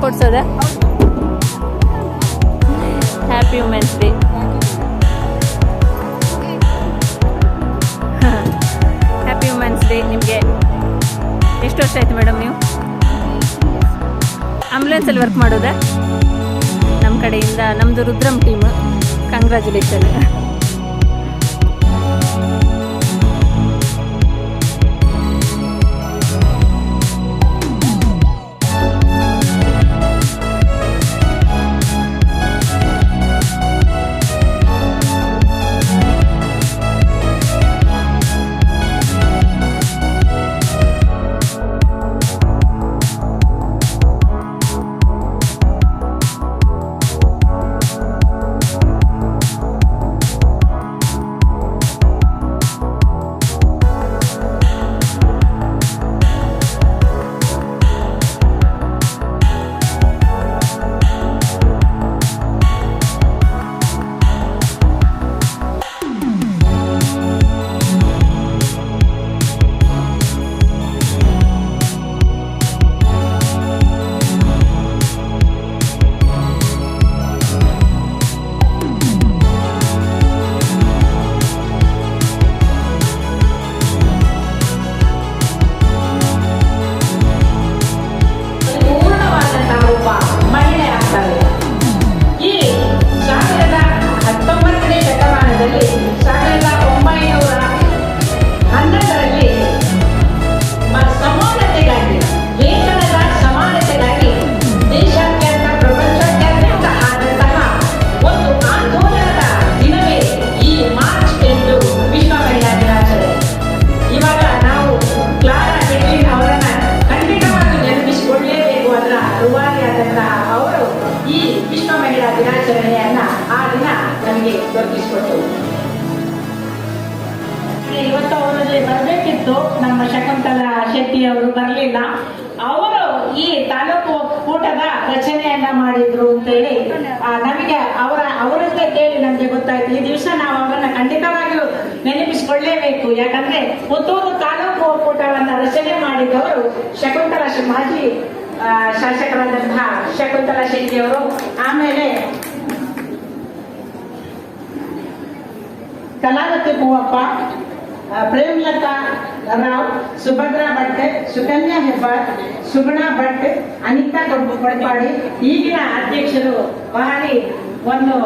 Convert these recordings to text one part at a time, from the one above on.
Makeup ಹೊಡ್ಸೋದ happy women's day happy women's day ನಿಮಗೆ. ಎಷ್ಟು ವರ್ಷ ಆಯ್ತು ಮೇಡಮ್ ನೀವು? ಆಂಬ್ಯುಲೆನ್ಸಲ್ಲಿ ವರ್ಕ್ ಮಾಡೋದಾ? ನಮ್ಮ ಕಡೆಯಿಂದ ನಮ್ಮದು ರುದ್ರಮ್ ಟೀಮ್ ಕಂಗ್ರ್ಯಾಚುಲೇಷನ್ ಬರಬೇಕಿತ್ತು ನಮ್ಮ ಶಕುಂತಲ ಶೆಟ್ಟಿ ಅವರು ಬರಲಿಲ್ಲ. ಅವರು ಈ ತಾಲೂಕು ಕೂಟದ ರಚನೆಯನ್ನ ಮಾಡಿದ್ರು ಅಂತೇಳಿ ಹೇಳಿ ನಮಗೆ ಅವರ ಅವರದ್ದೇ ಕೇಳಿ ನಮಗೆ ಗೊತ್ತಾಯ್ತು. ಈ ದಿವಸ ನಾವು ಅವರನ್ನ ಖಂಡಿತವಾಗಿಯೂ ನೆನಪಿಸಿಕೊಳ್ಳೇಬೇಕು. ಯಾಕಂದ್ರೆ ಪುತ್ತೂರು ತಾಲೂಕು ಒಕ್ಕೂಟವನ್ನ ರಚನೆ ಮಾಡಿದವರು ಶಕುಂತಲ ಮಾಜಿ ಶಾಸಕರಾದಂತಹ ಶಕುಂತಲಾ ಶೆಟ್ಟಿ ಅವರು. ಆಮೇಲೆ ಕಲಾವತಿ ಹೂವಪ್ಪ ಆ, ಪ್ರೇಮಲತಾ ರಾವ್, ಸುಭದ್ರಾ ಭಟ್, ಸುಕನ್ಯಾ ಹೆಬ್ಬಾರ್, ಸುಗುಣಾ ಭಟ್, ಅನಿತಾ ಕೊಡ್- ಕೊಡ್ಪಾಡಿ. ಈಗಿನ ಅಧ್ಯಕ್ಷರು ಭಾರಿ ಒಂದು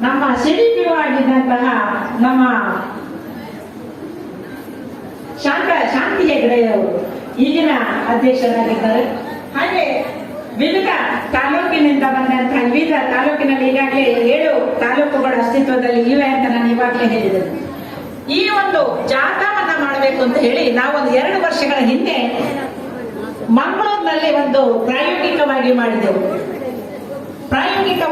ನಮ್ಮ ಸಿಡಿಪಿಯು ಆಗಿದ್ದಂತಹ ನಮ್ಮ ಶಾಂತ, ಶಾಂತಿ ಹೆಗ್ಡೆಯವರು ಈಗಿನ ಅಧ್ಯಕ್ಷರಾಗಿದ್ದಾರೆ. ಹಾಗೆ ವಿವಿಧ ತಾಲೂಕಿನಿಂದ ಬಂದಂತಹ ವಿವಿಧ ತಾಲೂಕಿನಲ್ಲಿ ಈಗಾಗಲೇ ಏಳು ತಾಲೂಕುಗಳು ಅಸ್ತಿತ್ವದಲ್ಲಿ ಇವೆ ಅಂತ ನಾನು ಇವಾಗಲೇ ಹೇಳಿದೆ ಈ ಒಂದು ಜಾಥಾವನ್ನ ಮಾಡಬೇಕು ಅಂತ ಹೇಳಿ ನಾವೊಂದು ಎರಡು ವರ್ಷಗಳ ಹಿಂದೆ ಮಂಗಳೂರಿನಲ್ಲಿ ಒಂದು ಪ್ರಾಯೋಗಿಕವಾಗಿ ಮಾಡಿದೆವು ಪ್ರಾಯೋಗಿಕವಾಗಿ